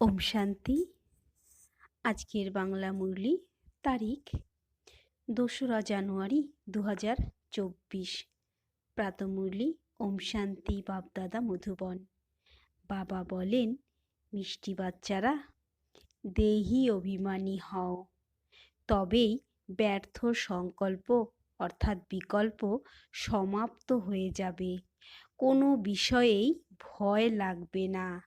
ওম শান্তি। আজকের বাংলা মুরলি তারিখ দোসরা জানুয়ারি দু হাজার চব্বিশ প্রাতমুরলি ওম শান্তি বাপদাদা মধুবন। বাবা বলেন, মিষ্টি বাচ্চারা, দেহি অভিমানী হও। তবেই ব্যর্থ সংকল্প, অর্থাৎ বিকল্প, সমাপ্ত হয়ে যাবে। কোনো বিষয়েই ভয় লাগবে না।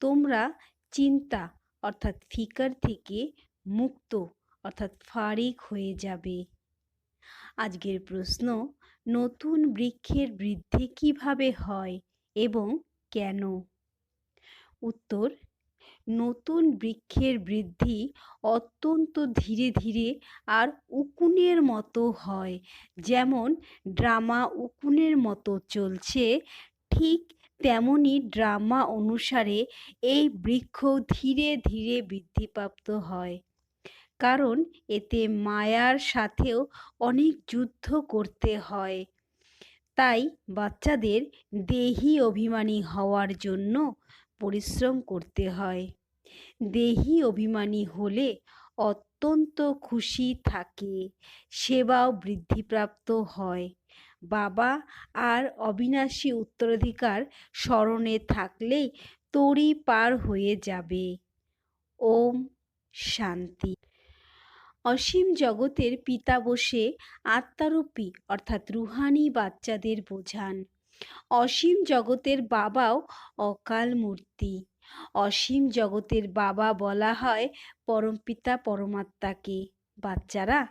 তোমরা চিন্তা অর্থাৎ ফিকার থেকে মুক্ত অর্থাৎ ফারিক হয়ে যাবে। আজকের প্রশ্ন, নতুন বৃক্ষের বৃদ্ধি কীভাবে হয় এবং কেন? উত্তর, নতুন বৃক্ষের বৃদ্ধি অত্যন্ত ধীরে ধীরে আর উকুনের মতো হয়। যেমন ড্রামা উকুনের মতো চলছে, ঠিক তেমনই ড্রামা অনুসারে এই বৃক্ষ ধীরে ধীরে বৃদ্ধিপ্রাপ্ত হয়। কারণ এতে মায়ার সাথেও অনেক যুদ্ধ করতে হয়। তাই বাচ্চাদের দেহি অভিমানী হওয়ার জন্য পরিশ্রম করতে হয়। দেহি অভিমানী হলে অত্যন্ত খুশি থাকে, সেবাও বৃদ্ধিপ্রাপ্ত হয়। বাবা আর অবিনাশী উত্তরাধিকার স্মরণে থাকলেই তরি পার হয়ে যাবে। ওম শান্তি। অসীম জগতের পিতা বসে আত্মারূপী, অর্থাৎ রুহানি বাচ্চাদের বোঝান। অসীম জগতের বাবাও অকাল মূর্তি। অসীম জগতের বাবা বলা হয় পরমপিতা পরমাত্মাকে। বাচ্চারা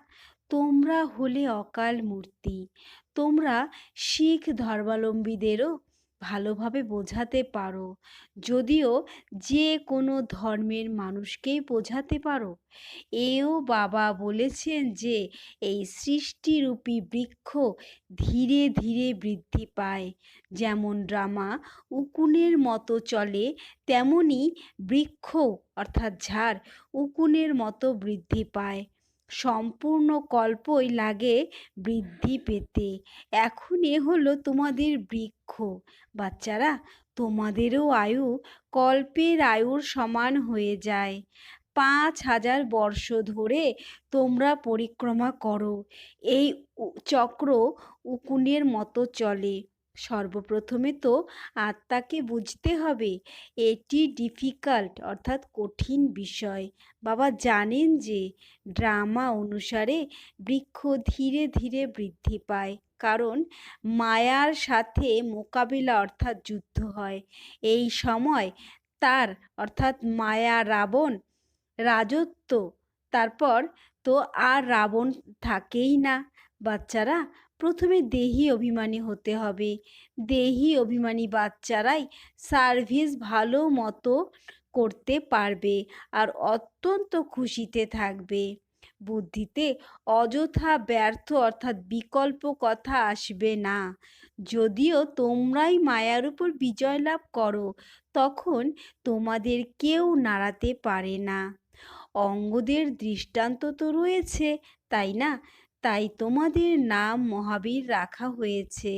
তোমরা হলে অকাল মূর্তি। তোমরা শিখ ধর্মাবলম্বীদেরও ভালোভাবে বোঝাতে পারো। যদিও যে কোনো ধর্মের মানুষকেই বোঝাতে পারো। এও বাবা বলেছেন যে, এই সৃষ্টিরূপী বৃক্ষ ধীরে ধীরে বৃদ্ধি পায়। যেমন ড্রামা উকুনের মতো চলে, তেমনি বৃক্ষ অর্থাৎ ঝাড় উকুনের মতো বৃদ্ধি পায়। সম্পূর্ণ কল্পই লাগে বৃদ্ধি পেতে। এখন এ হলো তোমাদের বৃক্ষ। বাচ্চারা, তোমাদেরও আয়ু কল্পের আয়ুর সমান হয়ে যায়। পাঁচ হাজার বর্ষ ধরে তোমরা পরিক্রমা করো। এই চক্র উকুনের মতো চলে। সর্বপ্রথমে তো আত্মাকে বুঝতে হবে। এটি ডিফিকাল্ট অর্থাৎ কঠিন বিষয়। বাবা জানেন যে ড্রামা অনুসারে বৃক্ষ ধীরে ধীরে বৃদ্ধি পায়। কারণ মায়ার সাথে মোকাবিলা অর্থাৎ যুদ্ধ হয়। এই সময় তার অর্থাৎ মায়া রাবণ রাজত্ব, তারপর তো আর রাবণ থাকেই না। বাচ্চারা প্রথমে দেহি অভিমানী হতে হবে। দেহি অভিমানী বাচ্চারাই সার্ভিস ভালো মতো করতে পারবে আর অত্যন্ত খুশিতে থাকবে। বুদ্ধিতে অযথা ব্যর্থ অর্থাৎ বিকল্প কথা আসবে না। যদিও তোমরাই মায়ার উপর বিজয় লাভ করো, তখন তোমাদের কেউ নাড়াতে পারে না। অঙ্গদের দৃষ্টান্ত তো রয়েছে, তাই না? তাই তোমাদের নাম মহাবীর রাখা হয়েছে।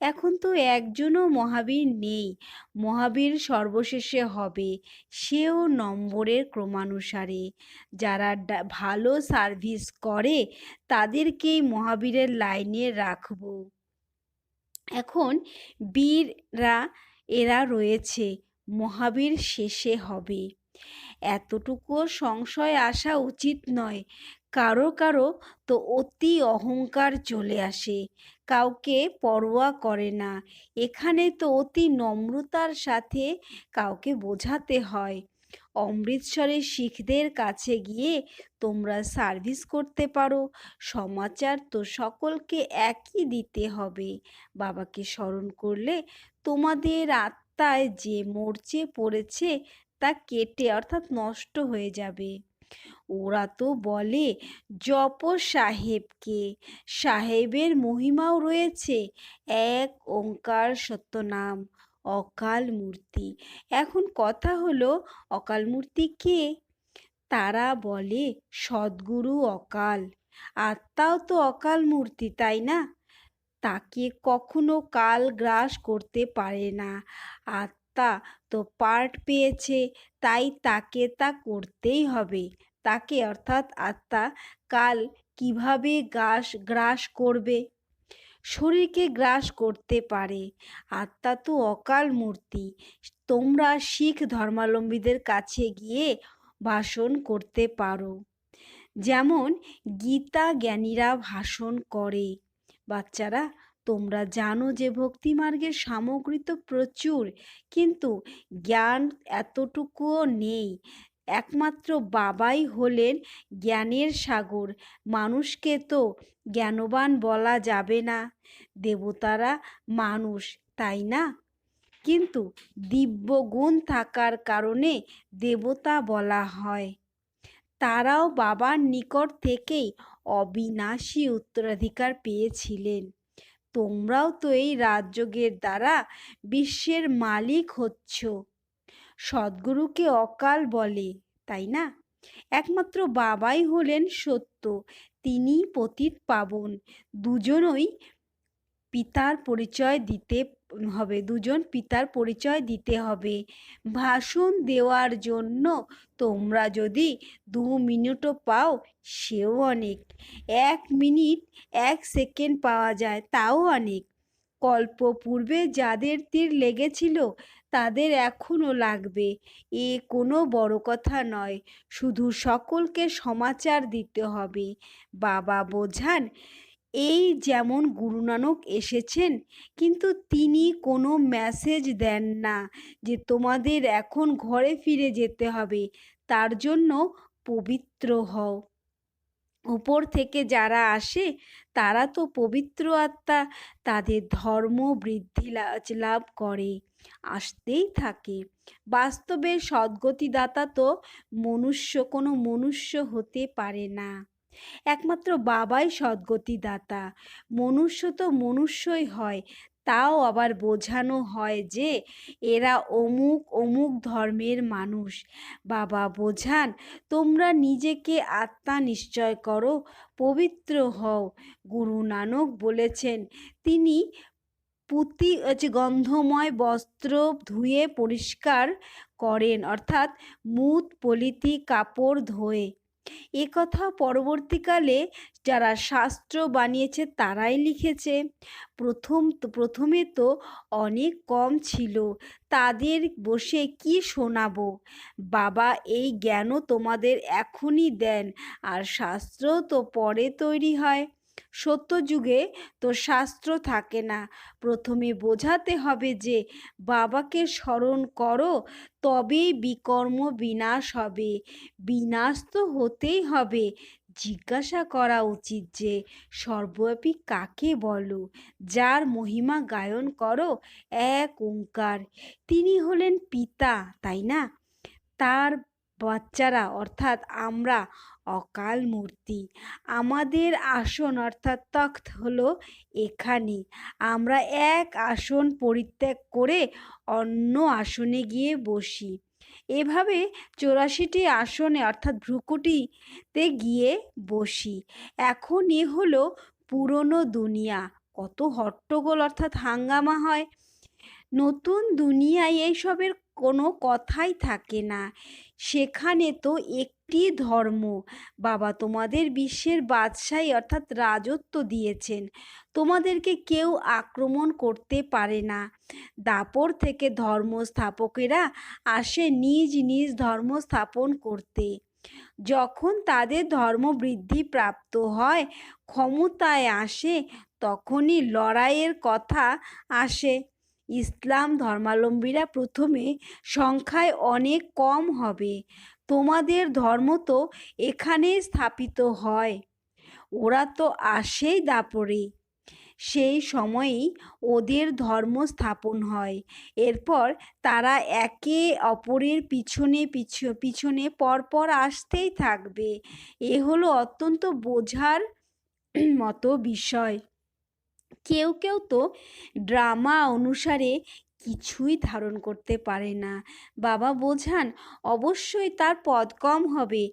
এখন তো একজনও মহাবীর নেই। মহাবীর সর্বশেষে হবে। সেও নম্বরের ক্রমানুসারে। যারা ভালো সার্ভিস করে, তাদেরকেই মহাবীরের লাইনে রাখব। এখন বীররা, এরা রয়েছে। মহাবীর শেষে হবে। এতটুকুও সংশয় আসা উচিত নয়। কারও কারও তো অতি অহংকার চলে আসে। কাউকে পরোয়া করে না। এখানে তো অতি নম্রতার সাথে কাউকে বোঝাতে হয়। অমৃতসরের শিখদের কাছে গিয়ে তোমরা সার্ভিস করতে পারো। সমাচার তো সকলকে একই দিতে হবে। বাবাকে স্মরণ করলে তোমাদের আত্মায় যে মরচে পড়েছে তা কেটে অর্থাৎ নষ্ট হয়ে যাবে। ওরা তো বলে, জপ সাহেবকে, সাহেবের মহিমাও রয়েছে, এক ওঙ্কার সত্যনাম, অকাল মূর্তি। এখন কথা হলো, অকাল মূর্তি কে? তারা বলে, সদ্গুরু অকাল। আত্মাও তো অকাল মূর্তি, তাই না? তাকে কখনো কাল গ্রাস করতে পারে না। আত্মা তো পার্ট পেয়েছে, তাই তাকে তা করতেই হবে। তাকে অর্থাৎ আত্মা কাল কীভাবে গ্রাস গ্রাস করবে? শরীরকে গ্রাস করতে পারে। আত্মা তো অকাল মূর্তি। তোমরা শিখ ধর্মাবলম্বীদের কাছে গিয়ে ভাষণ করতে পারো। যেমন গীতা জ্ঞানীরা ভাষণ করে। বাচ্চারা তোমরা জানো যে ভক্তিমার্গের সামগ্রী তো প্রচুর, কিন্তু জ্ঞান এতটুকুও নেই। একমাত্র বাবাই হলেন জ্ঞানের সাগর, মানুষকে তো জ্ঞানবান বলা যাবে না। দেবতারা মানুষ, তাই না? কিন্তু দিব্য গুণ থাকার কারণে দেবতা বলা হয়। তারাও বাবার নিকট থেকেই অবিনাশী উত্তরাধিকার পেয়েছিলেন। তোমরাও তো এই রাজযোগের দ্বারা বিশ্বের মালিক হচ্ছ। সদ্গুরুকে অকাল বলে, তাই না? একমাত্র বাবাই হলেন সত্য তিনি পতিত পাবন। দুজনই পিতার পরিচয় দিতে হবে। দুজন পিতার পরিচয় দিতে হবে। ভাষণ দেওয়ার জন্য তোমরা যদি দু মিনিটও পাও, সেও অনেক। এক মিনিট, এক সেকেন্ড পাওয়া যায়, তাও অনেক। কল্প পূর্বে যাদের তীর লেগেছিল, তাদের এখনও লাগবে। এ কোনো বড় কথা নয়। শুধু সকলকে সমাচার দিতে হবে। বাবা বোঝান এই যেমন গুরু নানক এসেছেন, কিন্তু তিনি কোনো মেসেজ দেন না যে তোমাদের এখন ঘরে ফিরে যেতে হবে, তার জন্য পবিত্র হও। উপর থেকে যারা আসে, তারা তো পবিত্র আত্মা, তাদের ধর্ম বৃদ্ধি লাভ করে, আসতেই থাকে। বাস্তবে সদ্গতিদাতা তো মনুষ্য, কোনো মনুষ্য হতে পারে না। একমাত্র বাবাই সদ্গতিদাতা। মনুষ্য তো মনুষ্যই হয়, তাও আবার বোঝানো হয় যে এরা অমুক অমুক ধর্মের মানুষ। বাবা বোঝান, তোমরা নিজেকে আত্মা নিশ্চয় করো, পবিত্র হও। গুরু নানক বলেছেন, তিনি পুঁতি হচ্ছে গন্ধময় বস্ত্র ধুয়ে পরিষ্কার করেন, অর্থাৎ মুত পলিতি কাপড় ধোয়ে। এ কথা পরবর্তীকালে যারা শাস্ত্র বানিয়েছে তারাই লিখেছে। প্রথম প্রথমে তো অনেক কম ছিল। তাদের বসে কি শোনাবো? বাবা, এই জ্ঞানও তোমাদের এখনই দেন। আর শাস্ত্র তো পরে তৈরি হয়। সত্যযুগে তো শাস্ত্র থাকে না। প্রথমে বোঝাতে হবে যে, বাবাকে স্মরণ করো, তবেই বিকর্ম বিনাশ হবে। বিনাশ তো হতেই হবে। জিজ্ঞাসা করা উচিত যে, সর্বব্যাপী কাকে বলো? যার মহিমা গায়ন করো, এক ওঙ্কার। তিনি হলেন পিতা, তাই না? তার বাচ্চারা, অর্থাৎ আমরা অকাল মূর্তি। আমাদের আসন অর্থাৎ তখ্ত হলো এখানে। আমরা এক আসন পরিত্যাগ করে অন্য আসনে গিয়ে বসি। এভাবে চৌরাশিটি আসনে অর্থাৎ ভ্রুকুটিতে গিয়ে বসি। এখন এ হলো পুরনো দুনিয়া। কত হট্টগোল অর্থাৎ হাঙ্গামা হয়। নতুন দুনিয়ায় এইসবের কোনো কথাই থাকে না। সেখানে তো একটি ধর্ম। বাবা তোমাদের বিশ্বের বাদশাহী অর্থাৎ রাজত্ব দিয়েছেন। তোমাদেরকে কেউ আক্রমণ করতে পারে না। দাপর থেকে ধর্ম স্থাপকেরা আসে নিজ নিজ ধর্ম স্থাপন করতে। যখন তাদের ধর্ম বৃদ্ধি প্রাপ্ত হয়, ক্ষমতায় আসে, তখনই লড়াইয়ের কথা আসে। ইসলাম ধর্মাবলম্বীরা প্রথমে সংখ্যায় অনেক কম হবে। তোমাদের ধর্ম তো এখানে স্থাপিত হয়। ওরা তো আসেই দাপরে। সেই সময়েই ওদের ধর্ম স্থাপন হয়। এরপর তারা একে অপরের পিছনে পিছু, পিছনে পরপর আসতেই থাকবে। এ হলো অত্যন্ত বোঝার মতো বিষয়। কেউ কেউ তো ড্রামা অনুসারে কিছুই ধারণ করতে পারে না। বাবা বোঝান, অবশ্যই তার পদ কম হবে,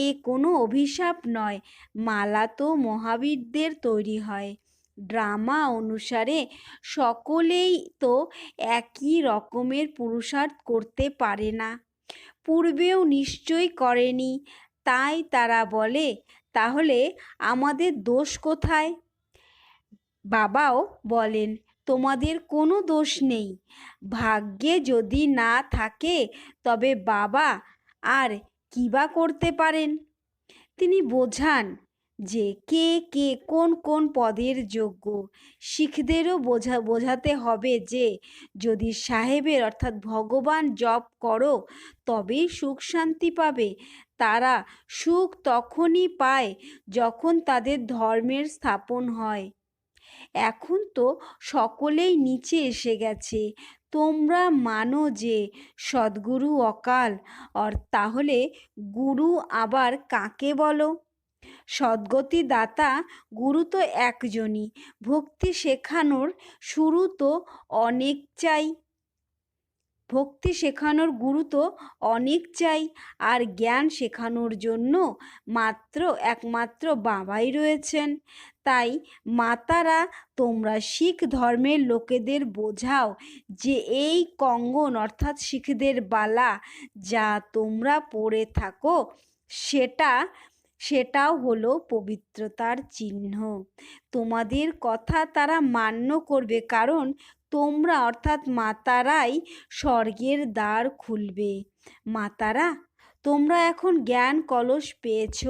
এ কোনো অভিশাপ নয়, মালা তো মহাবীরদের তৈরি হয়। ড্রামা অনুসারে সকলেই তো একই রকমের পুরুষার্থ করতে পারে না। পূর্বেও নিশ্চয়ই করেনি, তাই তারা বলে, তাহলে আমাদের দোষ কোথায়? বাবাও বলেন, তোমাদের কোনো দোষ নেই। ভাগ্যে যদি না থাকে, তবে বাবা আর কী বা করতে পারেন? তিনি বোঝান যে কে কে কোন কোন পদের যোগ্য। শিখদেরও বোঝা, বোঝাতে হবে যে যদি সাহেবের অর্থাৎ ভগবান জপ করো, তবেই সুখ শান্তি পাবে। তারা সুখ তখনই পায় যখন তাদের ধর্মের স্থাপন হয়। এখন তো সকলেই নিচে এসে গেছে। তোমরা মানো যে, সদ্গুরু অকাল, আর তাহলে গুরু আবার কাকে বলো? সদ্গতি দাতা গুরু তো একজনই, ভক্তি শেখানোর শুরু তো অনেক চাই। ভক্তি শেখানোর গুরু তো অনেক চাই, আর জ্ঞান শেখানোর জন্য মাত্র একমাত্র বাবাই রয়েছেন। তাই মাতারা, তোমরা শিখ ধর্মের লোকেদের বোঝাও যে এই কঙ্গন অর্থাৎ শিখদের বালা যা তোমরা পড়ে থাকো, সেটা, সেটাও হলো পবিত্রতার চিহ্ন। তোমাদের কথা তারা মান্য করবে, কারণ তোমরা অর্থাৎ মাতারাই স্বর্গের দ্বার খুলবে। মাতারা, তোমরা এখন জ্ঞান কলস পেয়েছ,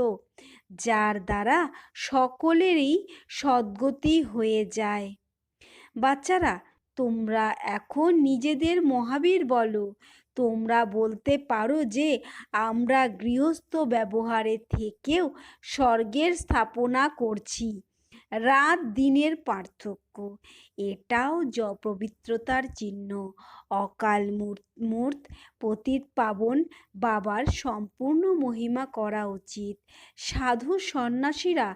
যার দ্বারা সকলেরই সদ্গতি হয়ে যায়। বাচ্চারা, তোমরা এখন নিজেদের মহাবীর বলো। তোমরা বলতে পারো যে, আমরা গৃহস্থ ব্যবহারে থেকেও স্বর্গের স্থাপনা করছি। রাত দিনের পার্থক্য। এটাও জ পবিত্রতার চিহ্ন। অকাল মূর্ত পতিত পাবন বাবার সম্পূর্ণ মহিমা করা উচিত। সাধু সন্ন্যাসীরা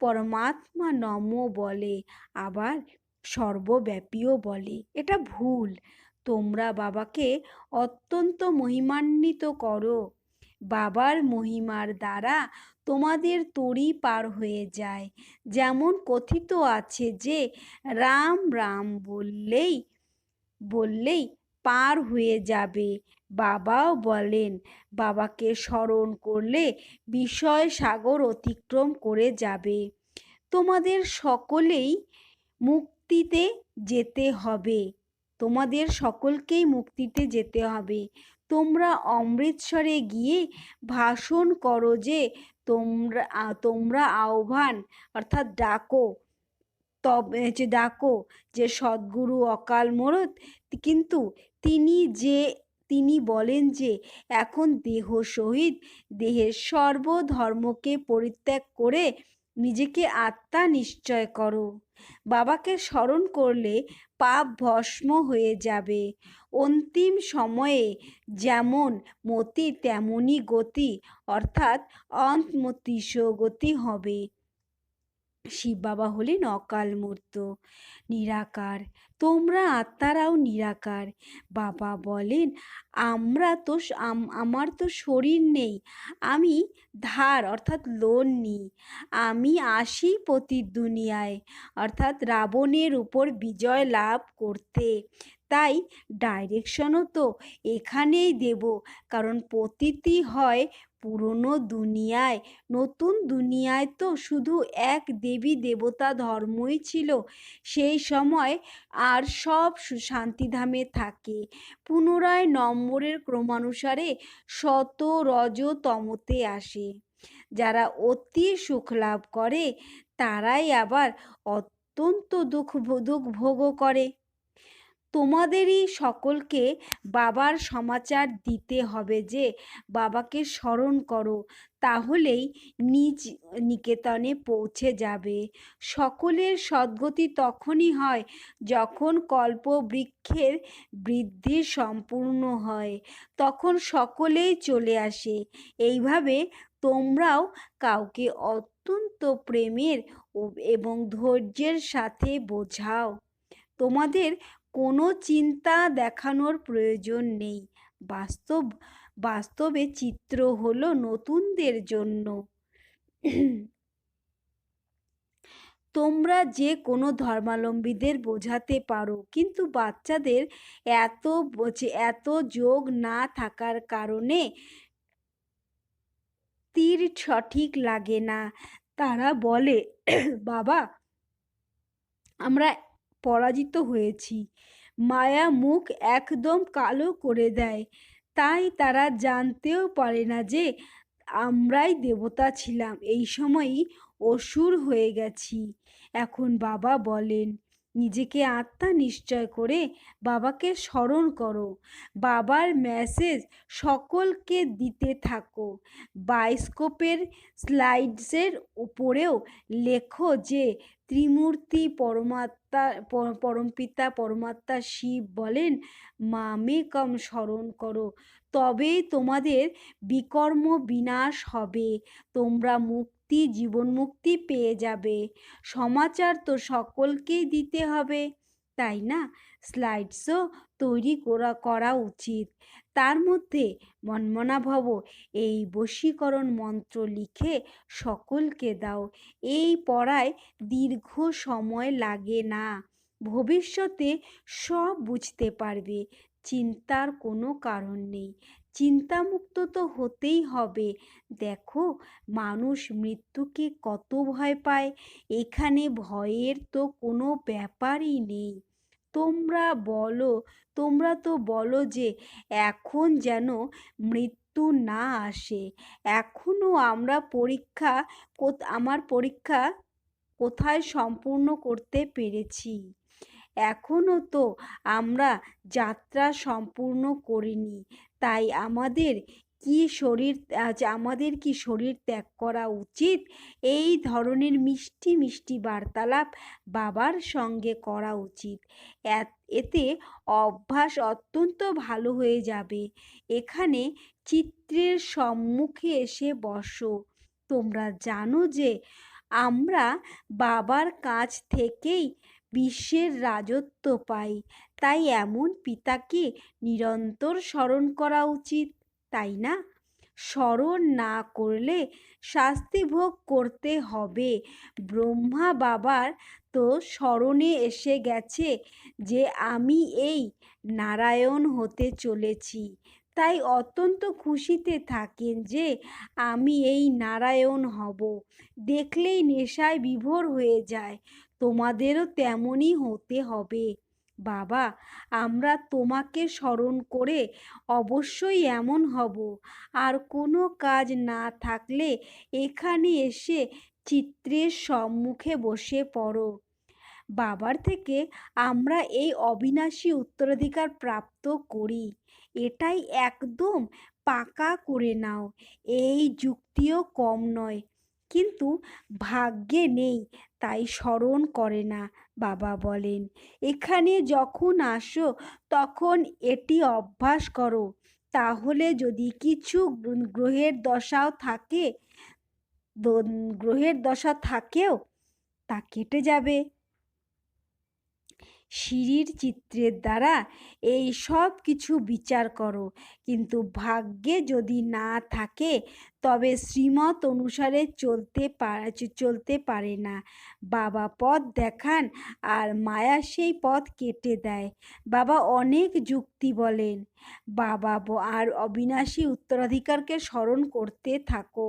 পরমাত্মা নম বলে, আবার সর্বব্যাপীও বলে। এটা ভুল। তোমরা বাবাকে অত্যন্ত মহিমান্বিত করো। বাবার মহিমার দ্বারা তোমাদের তরি পার হয়ে যায়। যেমন কথিত আছে যে, রাম রাম বললেই বললেই পার হয়ে যাবে। বাবাও বলেন, বাবাকে স্মরণ করলে বিষয় সাগর অতিক্রম করে যাবে। তোমাদের সকলেই মুক্তিতে যেতে হবে। তোমাদের সকলকেই মুক্তিতে যেতে হবে। তোমরা অমৃতসরে গিয়ে ভাষণ করো যে তোমরা তোমরা আহ্বান, অর্থাৎ ডাকো। তবে যে ডাকো যে সদ্গুরু অকাল মরত কিন্তু তিনি যে, তিনি বলেন যে এখন দেহ সহিত দেহের সর্বধর্মকে পরিত্যাগ করে নিজেকে আত্মা নিশ্চয় করো। বাবাকে স্মরণ করলে পাপ ভস্ম হয়ে যাবে। অন্তিম সময়ে যেমন মতি তেমনই গতি, অর্থাৎ অন্তমতিস গতি হবে। শিব বাবা হলেন অকাল মূর্ত, নিরাকার। তোমরা আত্মারাও নিরাকার। বাবা বলেন, আমরা তো আমার তো শরীর নেই। আমি ধার, অর্থাৎ লোন নিই। আমি আসি প্রতি দুনিয়ায় অর্থাৎ রাবণের উপর বিজয় লাভ করতে। তাই ডাইরেকশনও তো এখানেই দেব। কারণ প্রতিটি হয় পুরনো দুনিয়ায়, নতুন দুনিয়ায় তো শুধু এক দেবী দেবতা ধর্মই ছিল। সেই সময় আর সব শান্তিধামে থাকে। পুনরায় নম্বরের ক্রমানুসারে শত রজ তমতে আসে। যারা অতি সুখ লাভ করে, তারাই আবার অত্যন্ত দুঃখ দুঃখ ভোগও করে। তোমাদেরই সকলকে বাবার সমাচার দিতে হবে যে, বাবাকে স্মরণ করো, তাহলেই নিজ নিকেতনে পৌঁছে যাবে। সকলের সদ্গতি তখনই হয় যখন কল্পবৃক্ষের বৃদ্ধি সম্পূর্ণ হয়, তখন সকলেই চলে আসে। এইভাবে তোমরাও কাউকে অত্যন্ত প্রেমের এবং ধৈর্যের সাথে বোঝাও। তোমাদের কোনো চিন্তা দেখানোর প্রয়োজন নেই। বাস্তব, বাস্তবে চিত্র হলো নতুনদের জন্য। তোমরা যে কোনো ধর্মাবলম্বীদের বোঝাতে পারো, কিন্তু বাচ্চাদের এত এত যোগ না থাকার কারণে তীর সঠিক লাগে না। তারা বলে, বাবা, আমরা পরাজিত হয়েছি। মায়া মুখ একদম কালো করে দেয়। তাই তারা জানতেও পারে না যে আমরাই দেবতা ছিলাম। এই সময়ই অসুর হয়ে গেছি। এখন বাবা বলেন, নিজেকে আত্মা নিশ্চয় করে বাবাকে স্মরণ করো। বাবার মেসেজ সকলকে দিতে থাকো। বায়োস্কোপের স্লাইডসের উপরেও লেখো যে ত্রিমূর্তি পরমাত্মা পরমপিতা পরমাত্মা শিব বলেন মামেকম স্মরণ করো, তবেই তোমাদের বিকর্ম বিনাশ হবে, তোমরা মুক্তি, জীবন মুক্তি পেয়ে যাবে, সমাচার তো সকলকেই দিতে হবে। তাই না? স্লাইডসও তৈরি করা করা উচিত। তার মধ্যে মন্মনাভব এই বশীকরণ মন্ত্র লিখে সকলকে দাও। এই পড়ায় দীর্ঘ সময় লাগে না। ভবিষ্যতে সব বুঝতে পারবে। চিন্তার কোনো কারণ নেই। চিন্তামুক্ত তো হতেই হবে। দেখো, মানুষ মৃত্যুকে কত ভয় পায়। এখানে ভয়ের তো কোনো ব্যাপারই নেই। তোমরা বলো, তোমরা তো বলো যে এখন যেন মৃত্যু না আসে। এখনও আমরা পরীক্ষা আমার পরীক্ষা কোথায় সম্পূর্ণ করতে পেরেছি? এখনও তো আমরা যাত্রা সম্পূর্ণ করিনি। তাই আমাদের কি শরীর আমাদের কি শরীর ত্যাগ করা উচিত? এই ধরনের মিষ্টি মিষ্টি বার্তালাপ বাবার সঙ্গে করা উচিত। এতে অভ্যাস অত্যন্ত ভালো হয়ে যাবে। এখানে চিত্রের সম্মুখে এসে বসো। তোমরা জানো যে আমরা বাবার কাছ থেকেই বিশ্বের রাজত্ব পাই। তাই এমন পিতাকে নিরন্তর স্মরণ করা উচিত। তাই না? স্মরণ না করলে শাস্তি ভোগ করতে হবে। ব্রহ্মা বাবার তো স্মরণে এসে গেছে যে আমি এই নারায়ণ হতে চলেছি। তাই অত্যন্ত খুশিতে থাকেন যে আমি এই নারায়ণ হব। দেখলেই নেশায় বিভোর হয়ে যায়। তোমাদেরও তেমনই হতে হবে। বাবা, আমরা তোমাকে স্মরণ করে অবশ্যই এমন হব। আর কোনো কাজ না থাকলে এখানে এসে চিত্রের সম্মুখে বসে পড়ো। বাবার থেকে আমরা এই অবিনাশী উত্তরাধিকার প্রাপ্ত করি। এটাই একদম পাকা করে নাও। এই যুক্তিও কম নয়। কিন্তু ভাগ্যে নেই, তাই স্মরণ করে না, বাবা বলেন। এখানে যখন আসো, তখন এটি অভ্যাস করো। তাহলে যদি কিছু গ্রহের দশাও থাকে গ্রহের দশা থাকেও, তা কেটে যাবে। সিঁড়ির চিত্রের দ্বারা এই সব কিছু বিচার করো। কিন্তু ভাগ্যে যদি না থাকে, তবে শ্রীমত অনুসারে চলতে চলতে পারে না। বাবা পথ দেখান আর মায়া সেই পথ কেটে দেয়। বাবা অনেক যুক্তি বলেন। বাবা আর অবিনাশী উত্তরাধিকারকে স্মরণ করতে থাকো।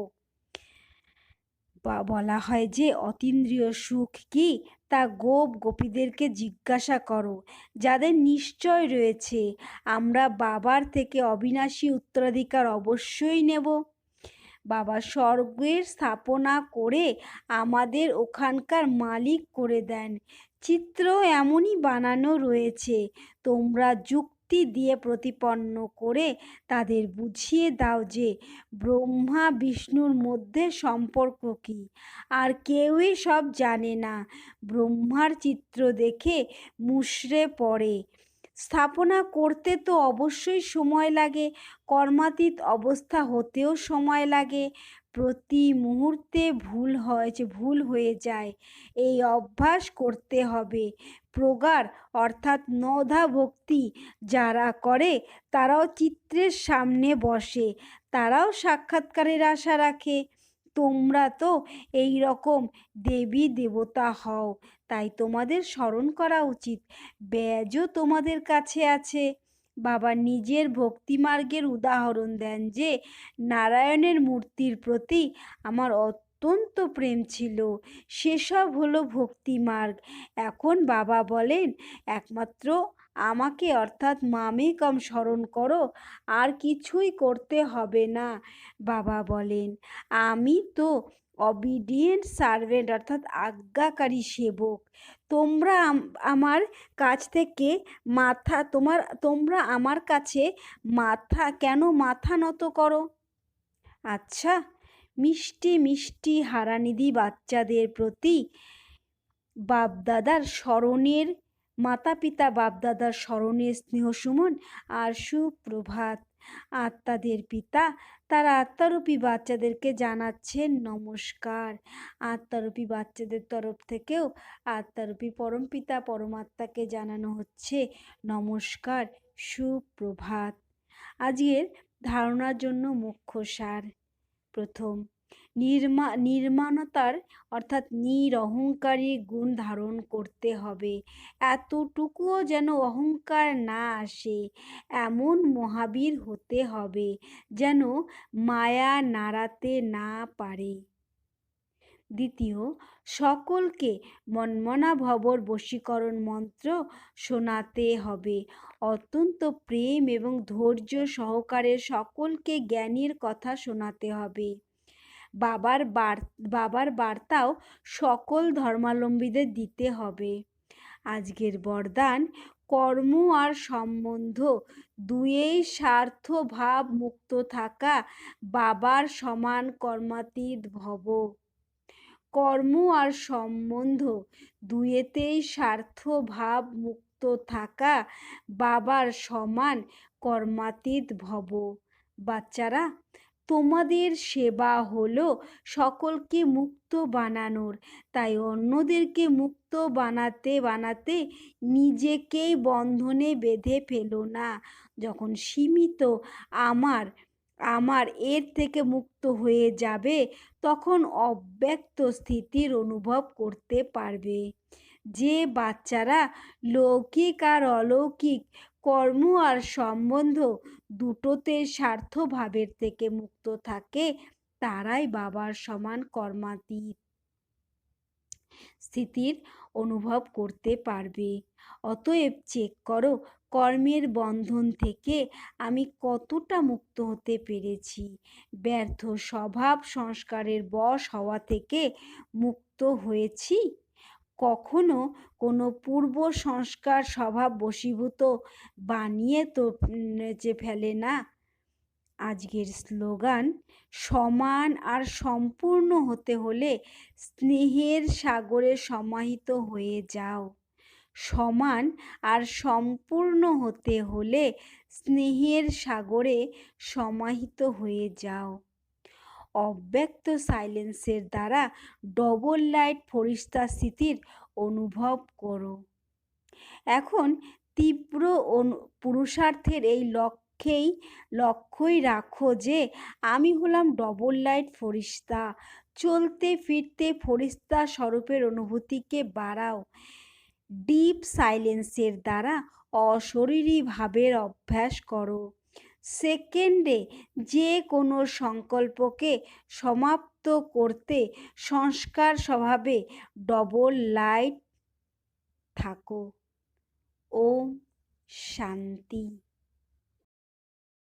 বলা হয় যে অতীন্দ্রিয় সুখ কি? তা গোপ গোপীদেরকে জিজ্ঞাসা করো, যাদের নিশ্চয় রয়েছে। আমরা বাবার থেকে অবিনাশী উত্তরাধিকার অবশ্যই নেব। বাবা স্বর্গের স্থাপনা করে আমাদের ওখানকার মালিক করে দেন। চিত্র এমনই বানানো রয়েছে। তোমরা যুক্ত যুক্তি দিয়ে প্রতিপন্ন করে তাদের বুঝিয়ে দাও যে ব্রহ্মা বিষ্ণুর মধ্যে সম্পর্ক কী। আর কেউই সব জানে না। ব্রহ্মার চিত্র দেখে মুশড়ে পড়ে। স্থাপনা করতে তো অবশ্যই সময় লাগে, কর্মাতীত অবস্থা হতেও সময় লাগে। প্রতি মুহূর্তে ভুল হয়েছে ভুল হয়ে যায়, এই অভ্যাস করতে হবে। প্রগাঢ় অর্থাৎ নধা ভক্তি যারা করে, তারাও চিত্রের সামনে বসে, তারাও সাক্ষাৎকারের আশা রাখে। তোমরা তো এই রকম দেবী দেবতা হও। তাই তোমাদের স্মরণ করা উচিত। ব্যাজও তোমাদের কাছে আছে। বাবা নিজের ভক্তিমার্গের উদাহরণ দেন যে, নারায়ণের মূর্তির প্রতি আমার অত্যন্ত প্রেম ছিল। সেসব হলো ভক্তিমার্গ। এখন বাবা বলেন, একমাত্র আমাকে অর্থাৎ মামেকম স্মরণ করো, আর কিছুই করতে হবে না। বাবা বলেন, আমি তো অবিডিয়েন্ট সার্ভেন্ট অর্থাৎ আজ্ঞাকারী সেবক। তোমরা আমার কাছ থেকে মাথা, তোমার, তোমরা আমার কাছে মাথা, কেন মাথা নত করো? আচ্ছা মিষ্টি মিষ্টি হারানিধি বাচ্চাদের প্রতি বাপদাদার স্মরণের মাতা পিতা বাপদাদার স্মরণে স্নেহ সুমন আর সুপ্রভাত আত্মাদের পিতা। তারা আত্মারূপী বাচ্চাদেরকে জানাচ্ছেন নমস্কার। আত্মারূপী বাচ্চাদের তরফ থেকেও আত্মারূপী পরমপিতা, পরমাত্মাকে জানানো হচ্ছে নমস্কার, সুপ্রভাত। আজকের ধারণার জন্য মুখ্য সার প্রথম নির্মা, নির্মাণতার অর্থাৎ নিরহংকারী গুণ ধারণ করতে হবে। এতটুকুও যেন অহংকার না আসে, এমন মহাবীর হতে হবে যেন মায়া নাড়াতে না পারে। দ্বিতীয়, সকলকে মনমনা ভবর বশীকরণ মন্ত্র শোনাতে হবে। অত্যন্ত প্রেম এবং ধৈর্য সহকারে সকলকে জ্ঞানের কথা শোনাতে হবে। বাবার বার, বাবার বার্তাও সকল ধর্মাবলম্বীদের দিতে হবে। আজকের বরদান কর্ম আর সম্বন্ধ দুয়েই স্বার্থ ভাব মুক্ত থাকা বাবার সমান কর্মাতীত ভব। কর্ম আর সম্বন্ধ দুয়েতেই স্বার্থ ভাব মুক্ত থাকা বাবার সমান কর্মাতীত ভব। বাচ্চারা তোমাদের সেবা হলো সকলকে মুক্ত বানানোর। তাই অন্যদেরকে মুক্ত বানাতে বানাতে নিজেকেই বন্ধনে বেঁধে ফেলো না। যখন সীমিত আমার আমার এর থেকে মুক্ত হয়ে যাবে, তখন অব্যক্ত স্থিতির অনুভব করতে পারবে। যে বাচ্চারা লৌকিক আর অলৌকিক কর্ম আর সম্বন্ধ দুটোতে স্বার্থভাবের থেকে মুক্ত থাকে, তারাই বাবার সমান কর্মাতীত। স্থিতির অনুভব করতে পারবে। অতএব চেক করো, কর্মের বন্ধন থেকে আমি কতটা মুক্ত হতে পেরেছি। ব্যর্থ স্বভাব সংস্কারের বশ হওয়া থেকে মুক্ত হয়েছি? কখনো কোনো পূর্ব সংস্কার স্বভাব বশীভূত বানিয়ে তো যে ফেলে না? আজকের স্লোগান, সমান আর সম্পূর্ণ হতে হলে স্নেহের সাগরে সমাহিত হয়ে যাও। সমান আর সম্পূর্ণ হতে হলে স্নেহের সাগরে সমাহিত হয়ে যাও। অব্যক্ত সাইলেন্সের দ্বারা ডবল লাইট ফরিস্তা স্থিতির অনুভব করো। এখন তীব্র পুরুষার্থের এই লক্ষ্যেই, লক্ষ্যই রাখো যে আমি হলাম ডবল লাইট ফরিস্তা। চলতে ফিরতে ফরিস্তা স্বরূপের অনুভূতিকে বাড়াও। ডিপ সাইলেন্সের দ্বারা অশরীরী ভাবের অভ্যাস করো। সেকেন্ডে যে কোনো সংকল্পকে সমাপ্ত করতে সংস্কার স্বভাবে ডবল লাইট থাকো। ওম শান্তি।